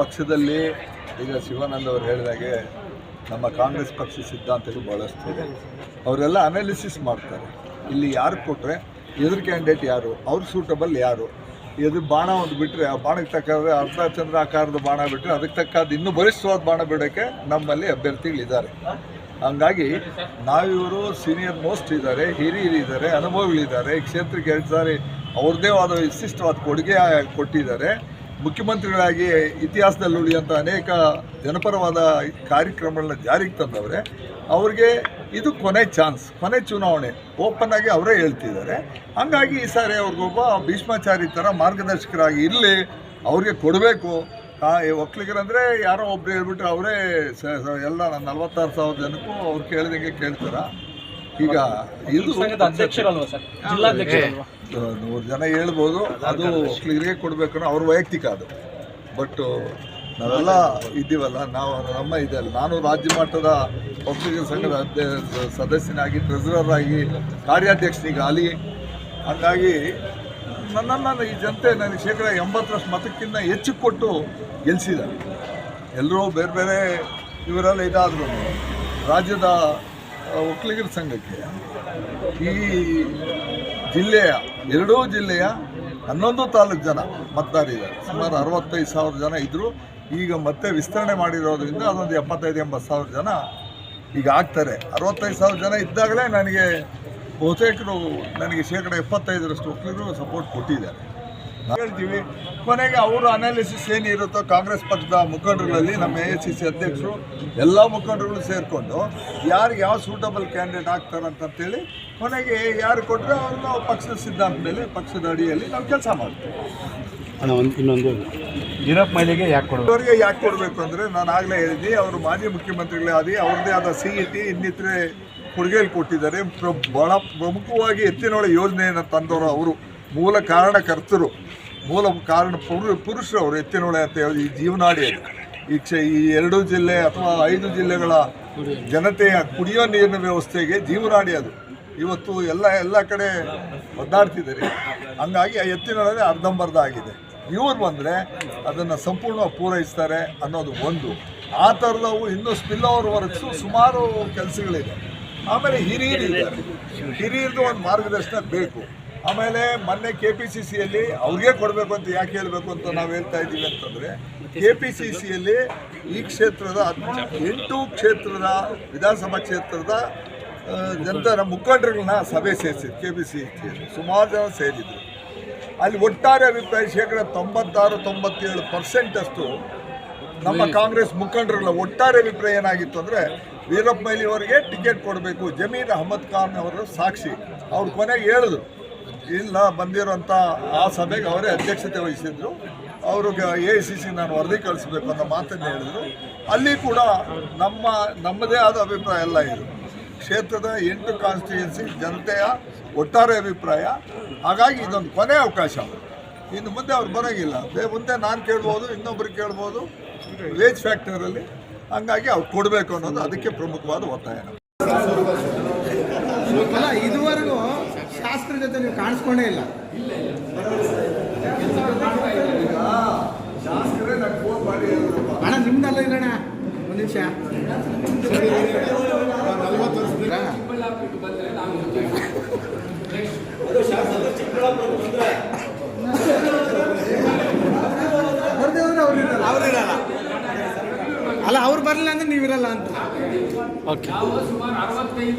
ಪಕ್ಷದಲ್ಲಿ ಈಗ ಶಿವಾನಂದ ಅವರು ಹೇಳಿದಾಗೆ ನಮ್ಮ ಕಾಂಗ್ರೆಸ್ ಪಕ್ಷ ಸಿದ್ಧಾಂತಗಳು ಬಳಸ್ತೇವೆ ಅವರೆಲ್ಲ ಅನಾಲಿಸಿಸ್ ಮಾಡ್ತಾರೆ. ಇಲ್ಲಿ ಯಾರು ಕೊಟ್ಟರೆ ಎದುರು ಕ್ಯಾಂಡಿಡೇಟ್ ಯಾರು, ಅವ್ರು ಸೂಟಬಲ್ ಯಾರು? ಎದುರು ಬಾಣ ಒಂದು ಬಿಟ್ಟರೆ ಆ ಬಾಣಕ್ಕೆ ತಕ್ಕಾದ್ರೆ ಅರ್ಧ ಚಂದ್ರ ಆಕಾರದ ಬಾಣ ಬಿಟ್ಟರೆ ಅದಕ್ಕೆ ತಕ್ಕಾದ ಇನ್ನೂ ಬಲಿಷ್ಠವಾದ ಬಾಣ ಬಿಡೋಕ್ಕೆ ನಮ್ಮಲ್ಲಿ ಅಭ್ಯರ್ಥಿಗಳಿದ್ದಾರೆ. ಹಂಗಾಗಿ ನಾವಿವರು ಸೀನಿಯರ್ ಮೋಸ್ಟ್ ಇದ್ದಾರೆ, ಹಿರಿಯರಿದ್ದಾರೆ, ಅನುಭವಿಗಳಿದ್ದಾರೆ ಕ್ಷೇತ್ರಕ್ಕೆ ಸಾರಿ ಅವ್ರದ್ದೇ ಆದ ವಿಶಿಷ್ಟವಾದ ಕೊಡುಗೆ ಕೊಟ್ಟಿದ್ದಾರೆ. ಮುಖ್ಯಮಂತ್ರಿಗಳಾಗಿ ಇತಿಹಾಸದಲ್ಲಿ ಉಳಿಯುವಂಥ ಅನೇಕ ಜನಪರವಾದ ಕಾರ್ಯಕ್ರಮಗಳನ್ನ ಜಾರಿಗೆ ತಂದವ್ರೆ. ಅವ್ರಿಗೆ ಇದು ಕೊನೆ ಚಾನ್ಸ್, ಕೊನೆ ಚುನಾವಣೆ. ಓಪನ್ ಆಗಿ ಅವರೇ ಹೇಳ್ತಿದ್ದಾರೆ. ಹಂಗಾಗಿ ಈ ಸಾರಿ ಅವ್ರಿಗೊಬ್ಬ ಭೀಷ್ಮಾಚಾರಿ ಥರ ಮಾರ್ಗದರ್ಶಕರಾಗಿ ಇರಲಿ, ಅವ್ರಿಗೆ ಕೊಡಬೇಕು. ಒಕ್ಕಲಿಗರಂದರೆ ಯಾರೋ ಒಬ್ಬರು ಹೇಳ್ಬಿಟ್ರೆ ಅವರೇ ಎಲ್ಲ ನಲ್ವತ್ತಾರು ಸಾವಿರ ಜನಕ್ಕೂ ಅವ್ರು ಕೇಳಿದಂಗೆ ಕೇಳ್ತಾರ. ಈಗ ಇದು ಸಂಘದ ಅಧ್ಯಕ್ಷರಲ್ವಾ ಸರ್? ಜಿಲ್ಲಾಧ್ಯಕ್ಷರಲ್ವಾ ನೂರು ಜನ ಹೇಳ್ಬೋದು. ಅದು ಒಕ್ಕಲಿಗರಿಗೆ ಕೊಡಬೇಕು ಅವ್ರ ವೈಯಕ್ತಿಕ ಅದು. ಬಟ್ ನಾವೆಲ್ಲ ಇದ್ದೀವಲ್ಲ ನಾವು ನಮ್ಮ ಇದೆಲ್ಲ. ನಾನು ರಾಜ್ಯ ಮಟ್ಟದ ಒಕ್ಕಲಿಗರ ಸಂಘದ ಅಧ್ಯ ಸದಸ್ಯನಾಗಿ ಟ್ರೆಸರರ್ ಆಗಿ ಕಾರ್ಯಾಧ್ಯಕ್ಷನಿಗಾಗಲಿ ಹಾಗಾಗಿ ನನ್ನನ್ನು ಈ ಜನತೆ ನನಗೆ ಶೇಕಡ ಎಂಬತ್ತರಷ್ಟು ಮತಕ್ಕಿಂತ ಹೆಚ್ಚು ಕೊಟ್ಟು ಗೆಲ್ಲಿಸಿದ್ದಾರೆ ಎಲ್ಲರೂ ಬೇರೆ ಬೇರೆ ಇವರೆಲ್ಲ ಇದಾದ್ರು. ರಾಜ್ಯದ ಒಕ್ಕಲಿಗರ ಸಂಘಕ್ಕೆ ಈ ಜಿಲ್ಲೆಯ, ಎರಡೂ ಜಿಲ್ಲೆಯ ಹನ್ನೊಂದು ತಾಲೂಕು ಜನ ಮತದಾರಿದ್ದಾರೆ ಸುಮಾರು ಅರವತ್ತೈದು ಸಾವಿರ ಜನ ಇದ್ದರು ಈಗ ಮತ್ತೆ ವಿಸ್ತರಣೆ ಮಾಡಿರೋದ್ರಿಂದ ಅದೊಂದು ಎಪ್ಪತ್ತೈದು, ಎಂಬತ್ತು ಸಾವಿರ ಜನ ಈಗ ಆಗ್ತಾರೆ. ಅರವತ್ತೈದು ಸಾವಿರ ಜನ ಇದ್ದಾಗಲೇ ನನಗೆ ಬಹುತೇಕರು, ನನಗೆ ಶೇಕಡ ಎಪ್ಪತ್ತೈದರಷ್ಟು ಒಕ್ಕಲಿಗರು ಸಪೋರ್ಟ್ ಕೊಟ್ಟಿದ್ದಾರೆ. ಹೇಳ್ತೀವಿ. ಕೊನೆಗೆ ಅವರು ಅನಾಲಿಸಿಸ್ ಏನಿರುತ್ತೋ ಕಾಂಗ್ರೆಸ್ ಪಕ್ಷದ ಮುಖಂಡರುಗಳಲ್ಲಿ ನಮ್ಮ ಎ ಸಿ ಸಿ ಅಧ್ಯಕ್ಷರು ಎಲ್ಲ ಮುಖಂಡರುಗಳು ಸೇರಿಕೊಂಡು ಯಾರಿಗೆ ಯಾವ ಸೂಟಬಲ್ ಕ್ಯಾಂಡಿಡೇಟ್ ಆಗ್ತಾರಂತಂತೇಳಿ ಕೊನೆಗೆ ಯಾರು ಕೊಟ್ಟರೆ ಅವ್ರನ್ನ ನಾವು ಪಕ್ಷದ ಸಿದ್ಧಾಂತದಲ್ಲಿ ಮೇಲೆ ಪಕ್ಷದ ಅಡಿಯಲ್ಲಿ ನಾವು ಕೆಲಸ ಮಾಡ್ತೀವಿ. ಇನ್ನೊಂದು. ವೀರಪ್ಪ ಮೈಲಿಗೆ ಯಾಕೆ ಕೊಡಬೇಕು? ಅವರಿಗೆ ಯಾಕೆ ಕೊಡಬೇಕು ಅಂದರೆ ನಾನು ಆಗಲೇ ಹೇಳಿದ್ದೆ ಅವರು ಮಾಜಿ ಮುಖ್ಯಮಂತ್ರಿಗಳೇ ಆದಿ ಅವ್ರದ್ದೇ ಆದ ಸಿ ಇ ಟಿ ಇನ್ನಿತರೆ ಕೊಡುಗೆಯಲ್ಲಿ ಕೊಟ್ಟಿದ್ದಾರೆ. ಬಹಳ ಭಾಳ ಪ್ರಮುಖವಾಗಿ ಎತ್ತಿನೊಳ ಯೋಜನೆಯನ್ನು ತಂದವರು ಅವರು. ಮೂಲ ಕಾರಣಕರ್ತರು, ಮೂಲ ಕಾರಣ ಪುರು ಪುರುಷರು ಅವರು ಎತ್ತಿನೊಳೆ ಅಂತ ಹೇಳಿ ಈ ಜೀವನಾಡಿ ಅದು. ಈ ಕ್ಷ, ಈ ಎರಡು ಜಿಲ್ಲೆ ಅಥವಾ ಐದು ಜಿಲ್ಲೆಗಳ ಜನತೆಯ ಕುಡಿಯೋ ನೀರಿನ ವ್ಯವಸ್ಥೆಗೆ ಜೀವನಾಡಿ ಅದು. ಇವತ್ತು ಎಲ್ಲ ಎಲ್ಲ ಕಡೆ ಒದ್ದಾಡ್ತಿದ್ದಾರೆ. ಹಂಗಾಗಿ ಆ ಎತ್ತಿನೊಳಗೆ ಅರ್ಧಂಬರ್ಧ ಆಗಿದೆ ಇವರು ಬಂದರೆ ಅದನ್ನು ಸಂಪೂರ್ಣವಾಗಿ ಪೂರೈಸ್ತಾರೆ ಅನ್ನೋದು ಒಂದು. ಆ ಥರದವು ಇನ್ನೂ ಸ್ಪಿಲ್ ಓವರ್ ವರ್ಕ್ಸು ಸುಮಾರು ಕೆಲಸಗಳಿದೆ. ಆಮೇಲೆ ಹಿರಿಯರು ಇದ್ದಾರೆ ಹಿರಿಯರದು ಒಂದು ಮಾರ್ಗದರ್ಶನ ಬೇಕು. ಆಮೇಲೆ ಮೊನ್ನೆ ಕೆ ಪಿ ಸಿ ಸಿಯಲ್ಲಿ ಅವ್ರಿಗೆ ಕೊಡಬೇಕು ಅಂತ ಯಾಕೆ ಹೇಳಬೇಕು ಅಂತ ನಾವು ಹೇಳ್ತಾ ಇದ್ದೀವಿ ಅಂತಂದರೆ ಕೆ ಪಿ ಸಿ ಸಿಯಲ್ಲಿ ಈ ಕ್ಷೇತ್ರದ ಎಂಟು ಕ್ಷೇತ್ರದ ವಿಧಾನಸಭಾ ಕ್ಷೇತ್ರದ ಜನತರ ಮುಖಂಡರುಗಳನ್ನ ಸಭೆ ಸೇರಿಸಿದ್ರು ಕೆ ಪಿ ಸಿ ಸಿಯಲ್ಲಿ ಸುಮಾರು ಜನ ಸೇರಿದ್ರು. ಅಲ್ಲಿ ಒಟ್ಟಾರೆ ಅಭಿಪ್ರಾಯ ಶೇಕಡ ತೊಂಬತ್ತಾರು ತೊಂಬತ್ತೇಳು ಪರ್ಸೆಂಟಷ್ಟು ನಮ್ಮ ಕಾಂಗ್ರೆಸ್ ಮುಖಂಡರುಗಳ ಒಟ್ಟಾರೆ ಅಭಿಪ್ರಾಯ ಏನಾಗಿತ್ತು ಅಂದರೆ ವೀರಪ್ಪ ಮೊಯ್ಲಿ ಅವರಿಗೆ ಟಿಕೆಟ್ ಕೊಡಬೇಕು ಜಮೀರ್ ಅಹಮದ್ ಖಾನ್ ಅವರ ಸಾಕ್ಷಿ ಅವ್ರು ಕೊನೆಗೆ ಹೇಳಿದ್ರು. ಇಲ್ಲ ಬಂದಿರೋಂಥ ಆ ಸಭೆಗೆ ಅವರೇ ಅಧ್ಯಕ್ಷತೆ ವಹಿಸಿದ್ರು. ಅವರು ಎ ಐ ಸಿ ಸಿ ನಾನು ವರದಿ ಕಳಿಸ್ಬೇಕು ಅನ್ನೋ ಮಾತನ್ನು ಹೇಳಿದರು. ಅಲ್ಲಿ ಕೂಡ ನಮ್ಮ, ನಮ್ಮದೇ ಆದ ಅಭಿಪ್ರಾಯ ಎಲ್ಲ ಇದು. ಕ್ಷೇತ್ರದ ಎಂಟು ಕಾನ್ಸ್ಟಿಟ್ಯೂನ್ಸಿ ಜನತೆಯ ಒಟ್ಟಾರೆ ಅಭಿಪ್ರಾಯ. ಹಾಗಾಗಿ ಇದೊಂದು ಕೊನೆ ಅವಕಾಶ. ಇನ್ನು ಮುಂದೆ ಅವ್ರು ಬರೋಂಗಿಲ್ಲ. ಮುಂದೆ ನಾನು ಕೇಳ್ಬೋದು, ಇನ್ನೊಬ್ರು ಕೇಳ್ಬೋದು ವೇಜ್ ಫ್ಯಾಕ್ಟರಲ್ಲಿ ಹಂಗಾಗಿ ಅವ್ರು ಕೊಡಬೇಕು ಅನ್ನೋದು ಅದಕ್ಕೆ ಪ್ರಮುಖವಾದ ಒತ್ತಾಯ ಶಾಸ್ತ್ರ ಜೊತೆ ನೀವು ಕಾಣಿಸ್ಕೊಂಡೇ ಇಲ್ಲ. ಅಣ್ಣ ನಿಮ್ದಲ್ಲ ಇಲ್ಲಣ್ಣ ಒಂದು ನಿಮಿಷ. ಅಲ್ಲ ಅವ್ರು ಬರಲಿಲ್ಲ ಅಂದ್ರೆ ನೀವಿರಲ್ಲ ಅಂತ. ಓಕೆ.